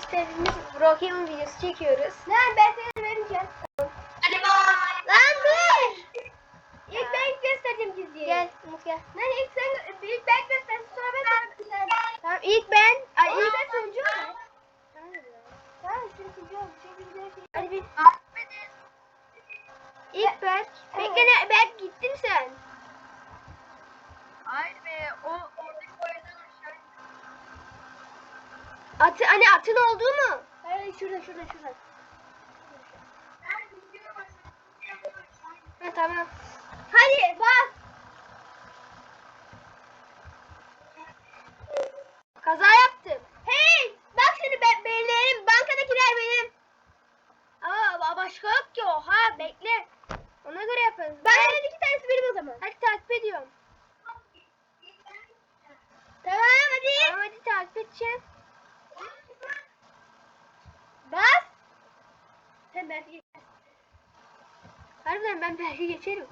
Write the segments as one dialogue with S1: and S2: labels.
S1: gösterdiğimiz Brokeman videosu çekiyoruz.
S2: Ne ben seni vereceğim.
S3: Hadi bay.
S1: Lan dur!
S2: İlk ben göstereceğim gizliyi.
S1: Gel Umut gel.
S2: Lan ilk sen ilk ben göstersin sonra ben sen.
S1: Tamam ilk ben. Ay
S2: İlk ben sonuncu mu?
S1: Tamam.
S2: Tamam şimdi sonuncu ol. Çünkü bir şey.
S1: Hadi bir. İlk Berk. Bekle? Berk gittin sen.
S3: Hayır be o
S1: Atı, hani atın olduğu mu?
S2: Hayır şurada şurada şurada.
S1: Ha tamam.
S2: Hadi bas.
S1: Kaza yaptım. Hey! Bak şimdi ben bellerim. Bankadakiler benim. Ama başka yok ki oha bekle. Ona göre yaparız.
S2: Ben iki tanesi benim o zaman.
S1: Hadi takip ediyorum.
S2: Tamam hadi.
S1: Tamam hadi takip edeceğim.
S2: Bas. Sen belki geç.
S1: Harbiden ben belki geçerim.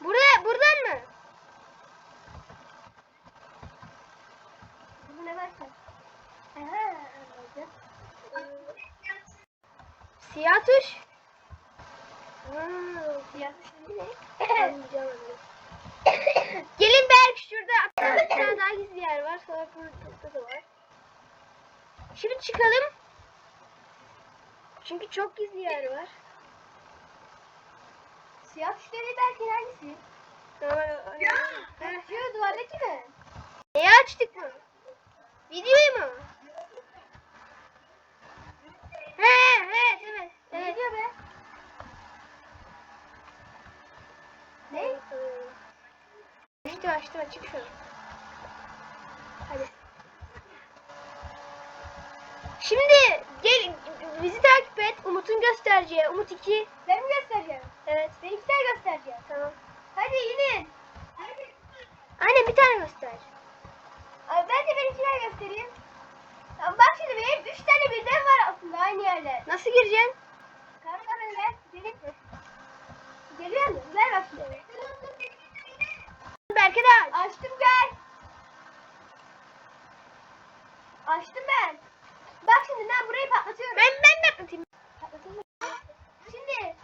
S1: Burada, buradan mı?
S2: Bu ne varsa. Aha anladım.
S1: Siyah tuş.
S2: Siyah ne?
S1: Gelin Berk şurada aklımda bir tane daha gizli yer var. Sonra burada da var. Şimdi çıkalım. Çünkü çok gizli yer var.
S2: Siyah tuşları belki hangisi?
S1: Ha,
S2: Şu duvardaki mi?
S1: Neyi açtık mı? Videoyu mu? He he evet.
S2: Ne
S1: Evet.
S2: diyor be? Ne?
S1: İşte açtım açık şu an. Hadi. Şimdi gel bizi takip et. Umut'un göstereceği. Umut 2.
S2: Ben mi göstereceğim?
S1: Evet.
S2: Benimki sen göstereceğim.
S1: Tamam.
S2: Hadi inin.
S1: Anne bir tane göster.
S2: Ay, Ben de benimkiler göstereyim. Tamam, bak şimdi benim üç tane birden var aslında aynı yerde.
S1: Nasıl gireceksin?
S2: Kamera kamera ver. Gelin. Geliyor mu? Ver bak şimdi.
S1: Belki de aç.
S2: Açtım gel. Açtım ben. Bak şimdi ben burayı patlatıyorum.
S1: Ben ben de atlatayım.
S2: Patlatalım. Şimdi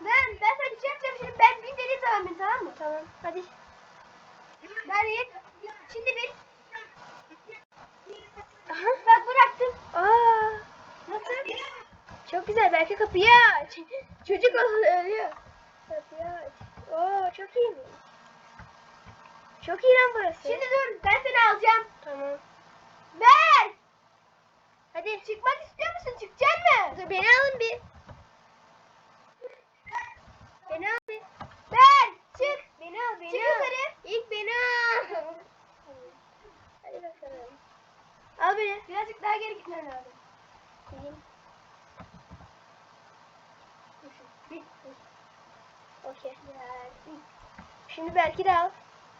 S2: ben ben sana bir şey yapacağım şimdi ben bir dediğim zaman ben tamam mı?
S1: Tamam. Hadi.
S2: Ben bir. Şimdi bir.
S1: Aha.
S2: Bak bıraktım.
S1: Aa.
S2: Nasıl?
S1: Çok güzel. Belki kapıyı aç. Çocuk ölüyor. Kapıyı aç. Oo çok iyi. Çok iyi lan burası.
S2: Şimdi dur ben seni alacağım.
S1: Tamam.
S2: Ben.
S1: Hadi.
S2: Çıkmak istiyor musun? Çıkacak mı?
S1: Dur, Beni alın bir. Beni al bir.
S2: Ben. Çık.
S1: Beni al beni
S2: Çık
S1: al.
S2: yukarı.
S1: İlk beni al. Hadi bakalım. Al beni.
S2: Birazcık daha geri gitmen lazım.
S1: Gideyim.
S2: Bir.
S1: Okey. Şimdi belki de al.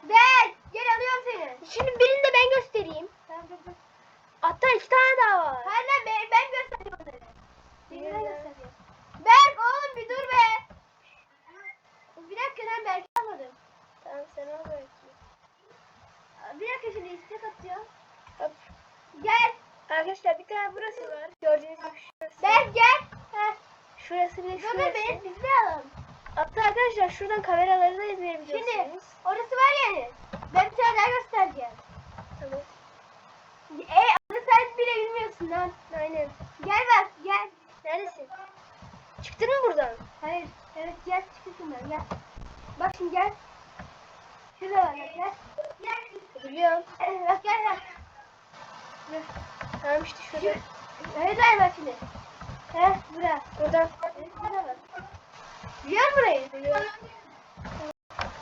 S2: Ben. Gel alıyorum seni.
S1: Şimdi birini de ben göstereyim.
S2: Tamam dur dur.
S1: Hatta iki tane daha var.
S2: Hayır lan ben, ben göstereceğim onları. Birini ben
S1: Yürü.
S2: göstereceğim. Berk oğlum bir dur be. Bir dakika lan Berk'i almadım.
S1: Tamam sen al belki.
S2: Bir dakika şimdi istek atacağım.
S1: Hop.
S2: Gel.
S1: Arkadaşlar bir tane burası var. Gördüğünüz gibi şurası.
S2: Berk gel. Heh.
S1: Şurası bir de
S2: Dur
S1: şurası.
S2: beni biz de alalım.
S1: Hatta arkadaşlar şuradan kameraları da izleyebilirsiniz.
S2: Şimdi orası var yani. Ben bir tane daha göstereceğim.
S1: Tamam.
S2: E adı sen bile bilmiyorsun lan.
S1: Aynen.
S2: Gel bak gel.
S1: Neredesin? Çıktın mı buradan?
S2: Hayır. Evet gel çıkıyorsun ben gel. Bak şimdi gel. Şurada var bak gel.
S1: Biliyorum.
S2: Evet, bak gel. Dur.
S1: Tamam işte şurada.
S2: Evet hayır bak şimdi. Heh bura.
S1: Buradan.
S2: Evet bura bak. Musun burayı?
S1: Biliyorum.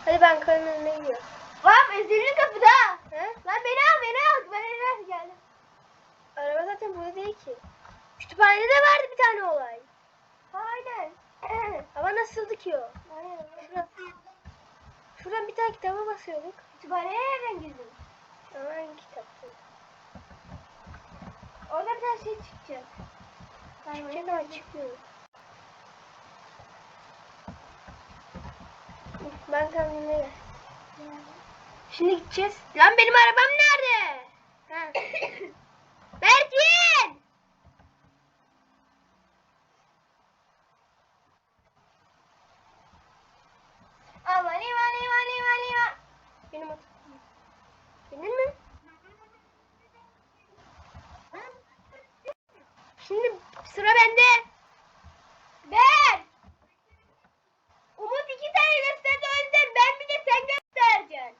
S1: Hadi ben karın önüne gidiyorum.
S2: Bak Ezgi'nin kapıda.
S1: He?
S2: Lan beni al beni al. Ben eve geldim.
S1: Araba zaten burada değil ki. Kütüphanede de vardı bir tane olay.
S2: Aynen.
S1: Ama nasıldı ki o?
S2: Aynen.
S1: Şuradan, şuradan bir tane kitaba basıyorduk.
S2: Kütüphaneye nereden girdin?
S1: Ama hangi kitaptı?
S2: Orada bir tane şey çıkacak.
S1: Çıkacak ama çıkmıyor. Ben kendime. Şimdi gideceğiz. Lan benim arabam nerede? Ha. Berkin!
S2: Aman iman iman iman iman.
S1: Benim at. Benim mi? Şimdi sıra bende.
S2: Ben. Umut iki tane gösterdi o yüzden ben bir de sen göstereceksin.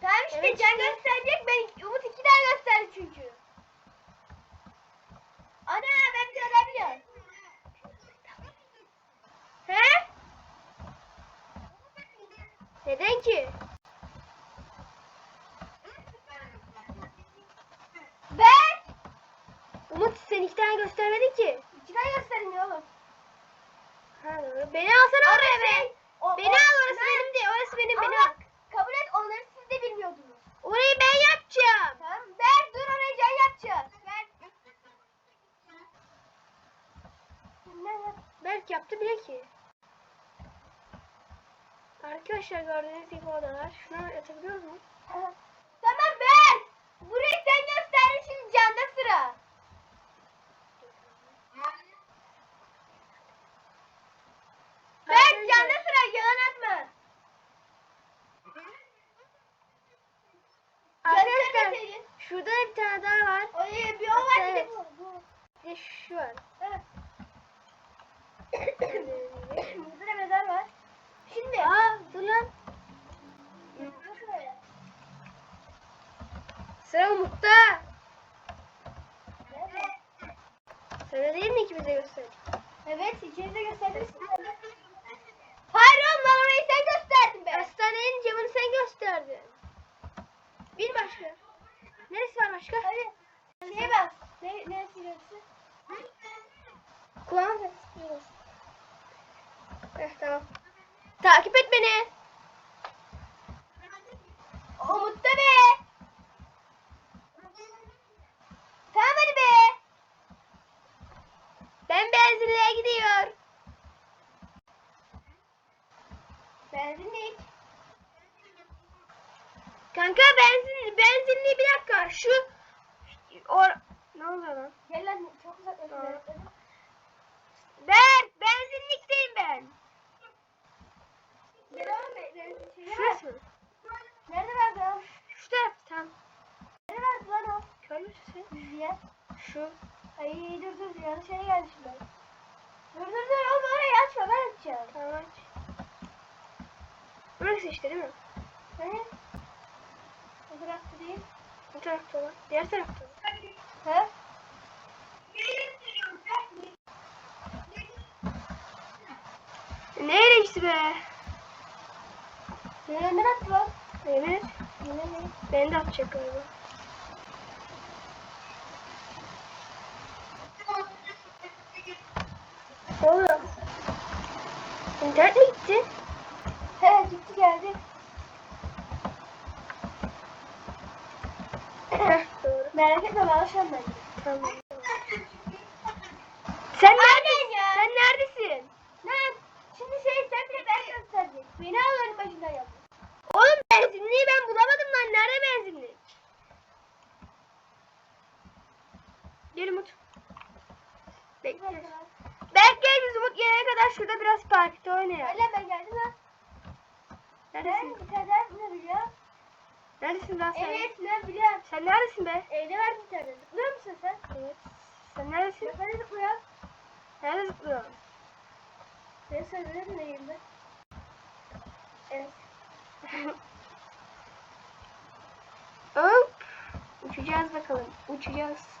S2: Tamam işte
S1: Evet
S2: Can
S1: işte.
S2: gösterecek ben Umut iki tane gösterdi çünkü. Ana ben bir adam biliyorum.
S1: He? Neden ki?
S2: Ben.
S1: Umut sen iki tane göstermedin ki.
S2: İki tane gösterdim ya oğlum.
S1: Ha, doğru. beni alsana oraya be.
S2: O-
S1: Beni
S2: o-
S1: al orası
S2: Ben-
S1: benim de. Orası benim beni
S2: Ama
S1: al.
S2: kabul et onları siz de bilmiyordunuz.
S1: Orayı ben yapacağım.
S2: Tamam ver dur oraya can yapacağız. Ver. Ne yap?
S1: Berk yaptı bile ki. Arkadaşlar gördüğünüz gibi odalar. Şuna yatabiliyor mu?
S2: Tamam ver. Burayı sen gösterdin şimdi canda sıra. Ver canda sıra yalan atma.
S1: Arkadaşlar şurada bir tane daha var.
S2: O iyi bir o var bir de
S1: Evet.
S2: bu. bu.
S1: Bir de şu var.
S2: Evet.
S1: Gördüğünüz gibi.
S2: Burada da mezar var. Şimdi.
S1: Aa dur lan.
S2: Dur şuraya.
S1: Sıra Umut'ta.
S2: Evet.
S1: Sıra değil mi ikimize gösterdik?
S2: Evet ikiniz de gösterdiniz. Hayır oğlum lan orayı sen gösterdin be.
S1: Hastanenin camını sen gösterdin. Bir başka. Neresi var başka?
S2: Hadi. Şeye bas. Ne, neresi neresi?
S1: Kulağına takıyoruz. Eh tamam. Takip et beni.
S2: Umut'ta be. Tamam hadi be.
S1: Ben benzinliğe gidiyor.
S2: Benzinlik.
S1: Kanka benzin benzinliği bir dakika. Şu or ne oluyor lan?
S2: Gel lan çok uzaklaşıyor.
S1: Ben benzinlikteyim ben.
S2: Gel oğlum be. benzin- şeye bak.
S1: Şurası mı?
S2: Nerede vardı o?
S1: Şu taraf tam.
S2: Nerede vardı lan o?
S1: Kör müsün?
S2: Rüzgar.
S1: Şu.
S2: Ay dur dur yanlış şeye geldi şimdi. Dur dur dur oğlum orayı açma ben açacağım.
S1: Tamam aç. Burası işte değil mi?
S2: He? Bu tarafta değil.
S1: Bu tarafta olan. Diğer tarafta olan.
S2: He?
S1: Ne eğlencesi be?
S2: Önden attı lan. Ne?
S1: Beni de atacak galiba. Ne oluyor? İnternet mi gitti?
S2: He gitti geldi.
S1: Doğru.
S2: Merak etme ben ben.
S1: Tamam. Sen
S2: Aynen
S1: neredesin?
S2: ya.
S1: Sen neredesin?
S2: Lan şimdi şey sen bile ben gösterecek. Beni al önün başından yap.
S1: Oğlum benzinliği ben bulamadım lan. Nerede benzinlik? Gel Umut. Bekle. Belki gel biz Umut gelene kadar şurada biraz parkta oynayalım.
S2: Öyle ben geldim lan. Ben
S1: Neredesin?
S2: bir tane daha ne biliyorum?
S1: Neredesin lan sen?
S2: Evet ne biliyorum.
S1: Sen neredesin be?
S2: Evde var bir tane. Zıplıyor musun sen?
S1: Evet. Sen neredesin?
S2: Ben zıplıyorum.
S1: Nerede zıplıyorsun?
S2: Ben söyledim neyim ben? Evet.
S1: Hop. Uçacağız bakalım. Uçacağız.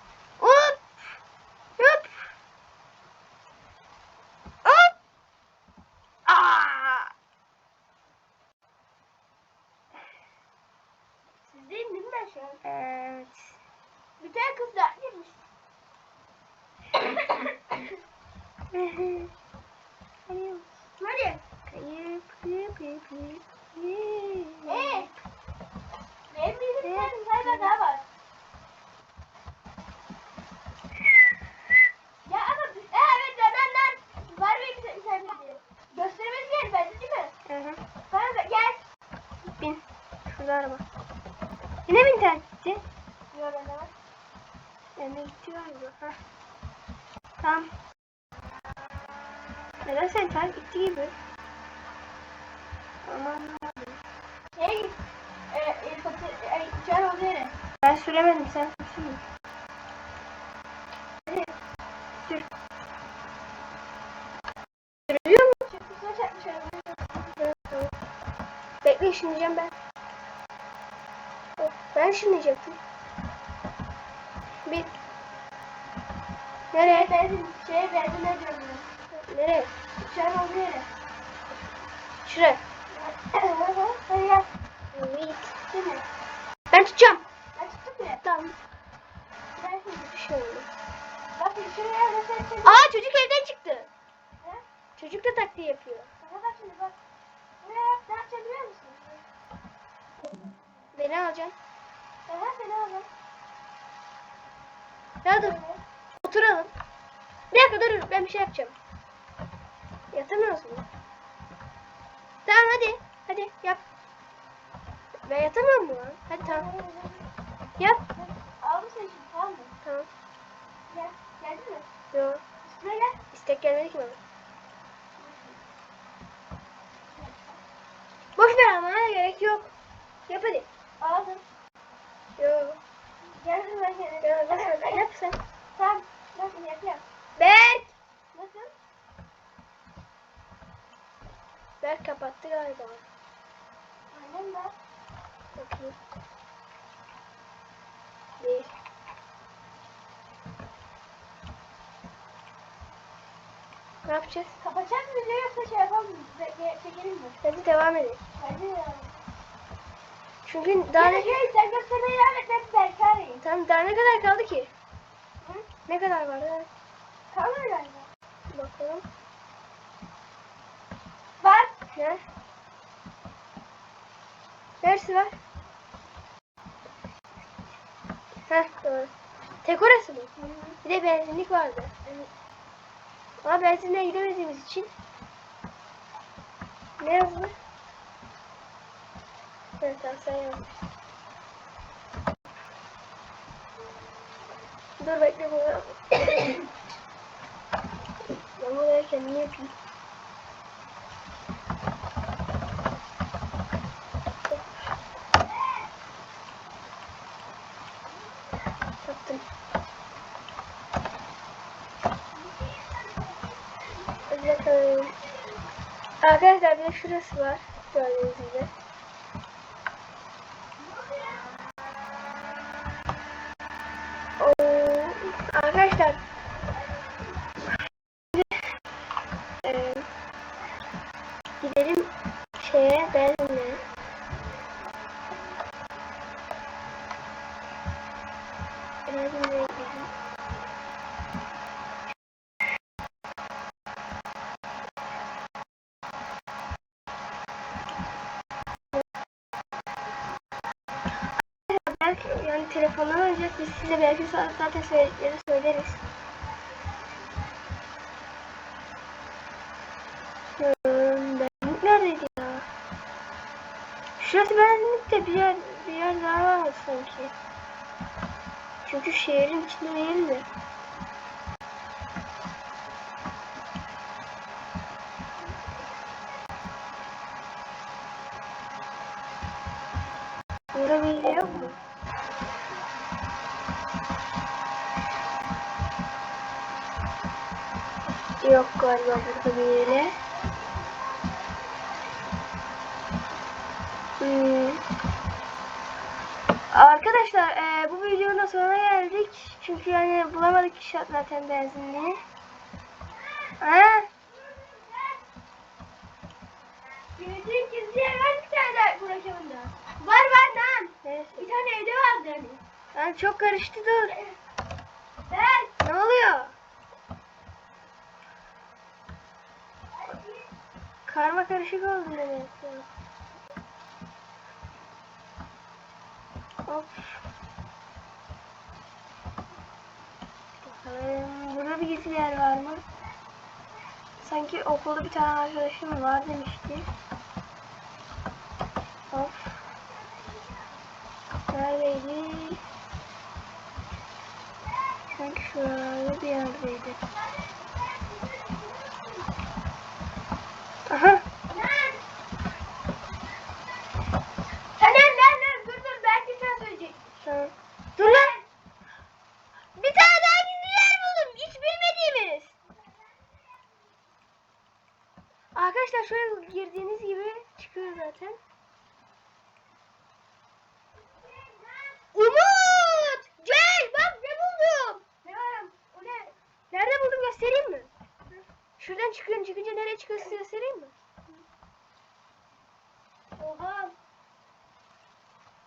S1: Mm-hmm.
S2: Şey, e, e, satı, e, uçağın olduğu yere.
S1: ben süremedim sen sürsün.
S2: Hadi.
S1: Sür. Sürülüyor mu?
S2: Çöpüsüne çarpmış.
S1: Bekle ışınlayacağım ben. Ben ışınlayacaktım. Bir. Nereye?
S2: Benzin, şey, benzin ne diyorum ben?
S1: Nereye?
S2: Uçağın olduğu yere.
S1: Şuraya.
S2: Hadi gel.
S1: Evet.
S2: Değil mi?
S1: Ben tutacağım.
S2: Ben tuttum ya.
S1: Tamam.
S2: Ben şimdi.
S1: Bir şey oldu.
S2: Bak şuraya mesela sen.
S1: Aa çocuk evden çıktı.
S2: Ha?
S1: Çocuk da taktiği yapıyor.
S2: Bana bak şimdi bak. Buraya ne yapacağım biliyor musun?
S1: Beni alacaksın.
S2: Aha seni aldım.
S1: Ya dur. Oturalım. Bir dakika dur ben bir şey yapacağım. Yatamıyoruz mu? Tamam hadi. Hadi yap. Ben yatamıyorum mu lan? Hadi tamam. Yap.
S2: Aldım seni şimdi tamam mı?
S1: Tamam.
S2: Gel. Geldin mi?
S1: Yo.
S2: Üstüne gel.
S1: İstek gelmedi ki bana. Boş ver ama ha, gerek yok. Yap hadi.
S2: Aldım.
S1: Yo.
S2: Gel kızım ben seni.
S1: Yo boş ver. Yap sen.
S2: Tamam. Nasıl yap yap.
S1: Berk.
S2: Nasıl?
S1: Berk kapattı galiba.
S2: Aynen ben.
S1: Bakayım. Değil. Ne yapacağız?
S2: Kapatacak mı video yoksa şey yapalım mı? Çekelim mi?
S1: Hadi devam edelim.
S2: Hadi ya.
S1: Çünkü daha ne,
S2: Gel sen göstermeyi devam et. Arayayım.
S1: tamam daha ne kadar kaldı ki?
S2: Hı?
S1: Ne kadar var? Ha?
S2: Kalmadı galiba.
S1: Bakalım.
S2: Var.
S1: Ne? Neresi var? Heh doğru. Tek orası mı? Bir de benzinlik vardı. Ama benzinliğe gidemediğimiz için ne yazdı? Evet sen yazmış. Dur bekle bunu. Ben bunu kendim yapayım. Yaptım. Hadi bakalım. Arkadaşlar bir de şurası var. Gördüğünüz gibi. Oo, arkadaşlar Ee, gidelim şeye benzinle. Benzinle telefondan oynayacağız. Biz size belki zaten söyledikleri söyleriz. Benzinlik neredeydi ya? Şurası benzinlik de bir yer, bir yer daha var sanki. Çünkü şehrin içinde değil mi? Burada bir yok mu? Yok galiba burada bir yere. Hmm. Arkadaşlar eee, bu videonun sonuna geldik. Çünkü yani bulamadık ki zaten benzinliği. Ha?
S2: Gizli yer var bir tane daha bırakalım da. Var var lan.
S1: Neresi?
S2: Bir tane evde vardı hani.
S1: Lan çok karıştı dur. Ne oluyor? Karışık oldum demek. Hop. Bakalım burada bir gizli yer var mı? Sanki okulda bir tane arkadaşım var demişti. Hop. Neredeydi? Sanki şuralarda bir yerdeydi. Aha.
S2: Taner lan lan dur dur belki sen söyleyeceksin.
S1: Tamam. Dur lan. Bir tane daha gizli yer buldum. Hiç bilmediğimiz. Arkadaşlar şöyle girdiğiniz gibi çıkıyor zaten. Umut! Gel bak ne buldum.
S2: Ne var? O ne?
S1: Nerede buldum göstereyim mi? Şuradan çıkıyorum çıkınca nereye çıkıyor size göstereyim mi?
S2: Oha.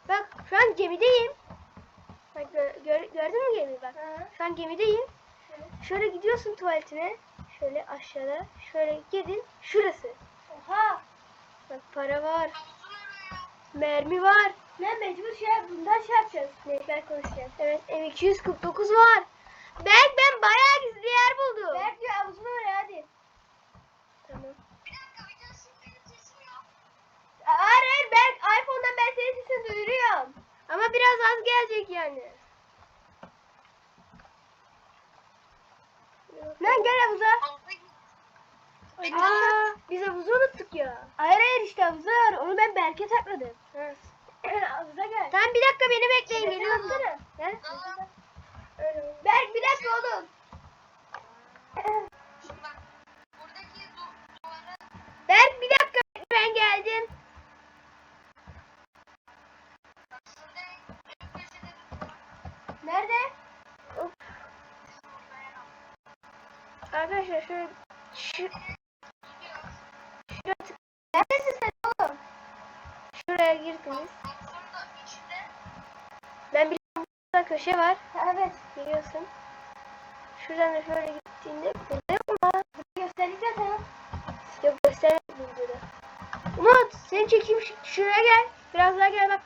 S1: Bak şu an gemideyim. Bak gö- gör- gördün mü gemiyi bak. Şu an gemideyim. Şöyle gidiyorsun tuvaletine. Şöyle aşağıda. Şöyle gidin. Şurası.
S2: Oha.
S1: Bak para var. Mermi var.
S2: Ne mecbur şey bundan şey yapacağız.
S1: Ne ben konuşacağız. Evet M249 var. Berk ben bayağı gizli yer buldum.
S2: Berk diyor havuzun sesini duyuruyorum.
S1: Ama biraz az gelecek yani.
S2: Lan gel havuza.
S1: Aa, biz havuzu unuttuk ya.
S2: Hayır hayır işte havuza var. Onu ben Berk'e sakladım.
S1: Ha.
S2: havuza gel.
S1: Tamam bir dakika beni bekleyin geliyorum.
S2: Berk bir dakika oğlum.
S1: Berk bir dakika ben geldim.
S2: Nerede?
S1: Of. Arkadaşlar şöyle şu, şuraya, tık-
S2: Neredesin sen oğlum?
S1: şuraya girdiniz. Ben bir burada köşe var.
S2: Evet.
S1: Biliyorsun. Şuradan da şöyle gittiğinde burada yok mu?
S2: Gösterdik ya sana.
S1: Yok göstermedim burada. Umut seni çekeyim şu- şuraya gel. Biraz daha gel bak.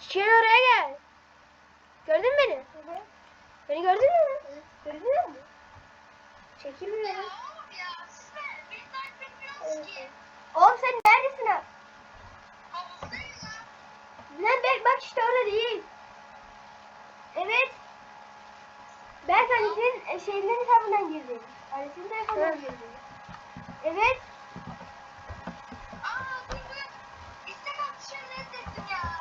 S1: Çiçeğin oraya gel. Gördün mü beni?
S2: Hı hı.
S1: Beni gördün mü?
S2: Görünüyor mu?
S1: Çekilmiyor.
S3: Ya oğlum ya siz de beni takip etmiyorsunuz ki.
S2: Oğlum sen neredesin ha?
S3: Havuzdayım lan.
S2: Lan Berk bak işte orada değil. Evet. Berk annesinin e, şeyinden hesabından girdi. Annesinin telefonundan
S1: Hı.
S2: girdi. Evet.
S3: Ya.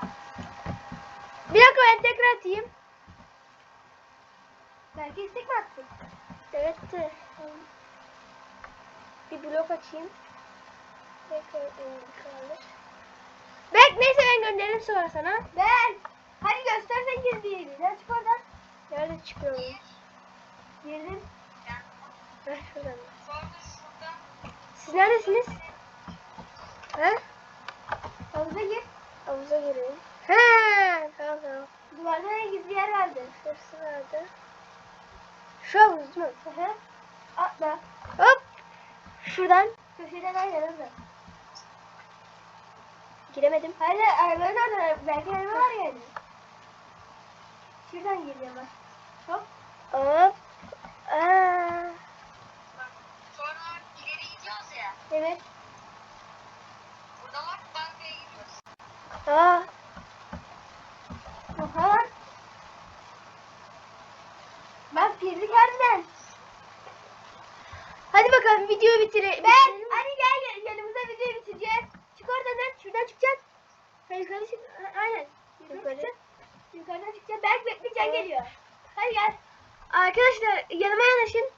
S1: Bir dakika ben tekrar atayım.
S2: Berk'e istek mi attın?
S1: Evet de. Bir blok açayım. Kalır. Bek neyse ben gönderirim sonra sana.
S2: Berk. Hadi göstersen girdi yeri. Lan çık oradan.
S1: Nerede çıkıyorum?
S2: Girdim.
S1: Heh şuradan. Siz neredesiniz? He?
S2: Havuza gir.
S1: Havuza girelim. He, tamam tamam.
S2: Duvarda gizli yer vardı.
S1: Şurası nerede? Şu havuz değil mi?
S2: Hı hı. Atla.
S1: Hop. Şuradan
S2: Köşeden orada.
S1: giremedim.
S2: Hadi arabanın orada. Berk'in araba var yani. Şuradan geliyor bak. Hop.
S1: Hop. Aa,
S3: Bak sonra ileri gidiyoruz ya.
S1: evet.
S3: Burada bak bankaya gidiyoruz.
S1: Aa,
S2: Oha. Bak girdik harbiden.
S1: Bakalım videoyu bitirelim.
S2: Ben hadi gel gel yanımıza videoyu bitireceğiz. Çık oradan şuradan çıkacaksın. Ha, yukarı çık. Aynen. Yukarı.
S1: Yukarı.
S2: çıkacaksın. Yukarıdan çıkacaksın. Berk bekleyeceksin geliyor. Hadi gel.
S1: Arkadaşlar yanıma yanaşın.